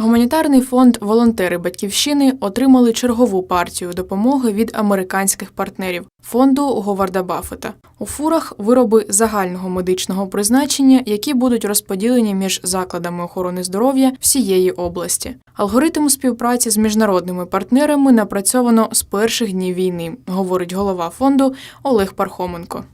Гуманітарний фонд Волонтери Батьківщини отримали чергову партію допомоги від американських партнерів фонду Говарда Баффета. У фурах вироби загального медичного призначення, які будуть розподілені між закладами охорони здоров'я всієї області. Алгоритм співпраці з міжнародними партнерами напрацьовано з перших днів війни, говорить голова фонду Олег Пархоменко.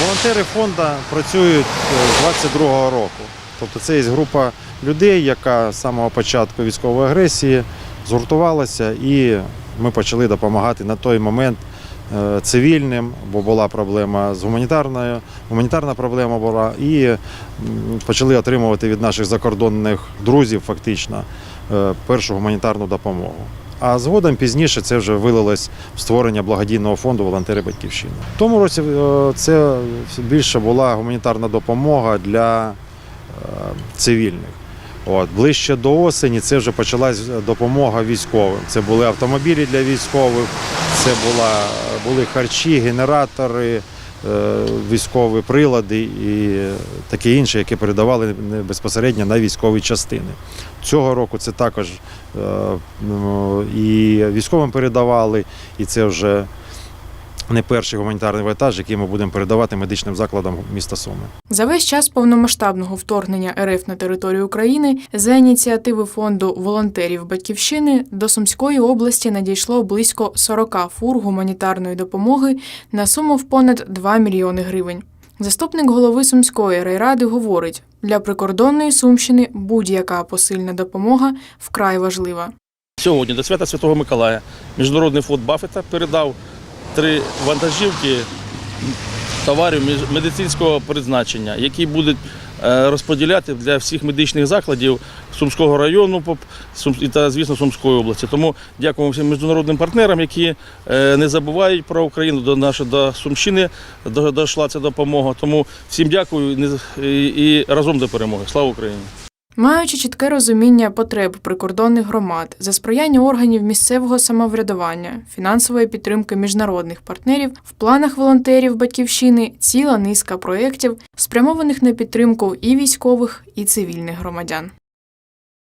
Волонтери фонду працюють е, з 22-го року. Тобто це є група людей, яка з самого початку військової агресії згуртувалася, і ми почали допомагати на той момент е, цивільним, бо була проблема з гуманітарною, гуманітарна проблема була, і почали отримувати від наших закордонних друзів фактично е, першу гуманітарну допомогу. А згодом пізніше це вже вилилось в створення благодійного фонду Волонтери Батьківщини. В тому році е, це більше була гуманітарна допомога для цивільних. От, ближче до осені це вже почалась допомога військовим. Це були автомобілі для військових, це була, були харчі, генератори, е, військові прилади і таке інше, яке передавали безпосередньо на військові частини. Цього року це також е, і військовим передавали, і це вже не перший гуманітарний вантаж, який ми будемо передавати медичним закладам міста Суми. За весь час повномасштабного вторгнення РФ на територію України за ініціативи фонду волонтерів Батьківщини до Сумської області надійшло близько 40 фур гуманітарної допомоги на суму в понад 2 мільйони гривень. Заступник голови Сумської райради говорить, для прикордонної Сумщини будь-яка посильна допомога вкрай важлива. Сьогодні до свята Святого Миколая Міжнародний фонд Баффета передав три вантажівки товарів медицинського призначення, які будуть е, розподіляти для всіх медичних закладів Сумського району та, звісно, Сумської області. Тому дякуємо всім міжнародним партнерам, які е, не забувають про Україну. До нашої до Сумщини дійшла ця допомога. Тому всім дякую і разом до перемоги. Слава Україні! Маючи чітке розуміння потреб прикордонних громад, за сприяння органів місцевого самоврядування, фінансової підтримки міжнародних партнерів, в планах волонтерів батьківщини ціла низка проєктів, спрямованих на підтримку і військових, і цивільних громадян.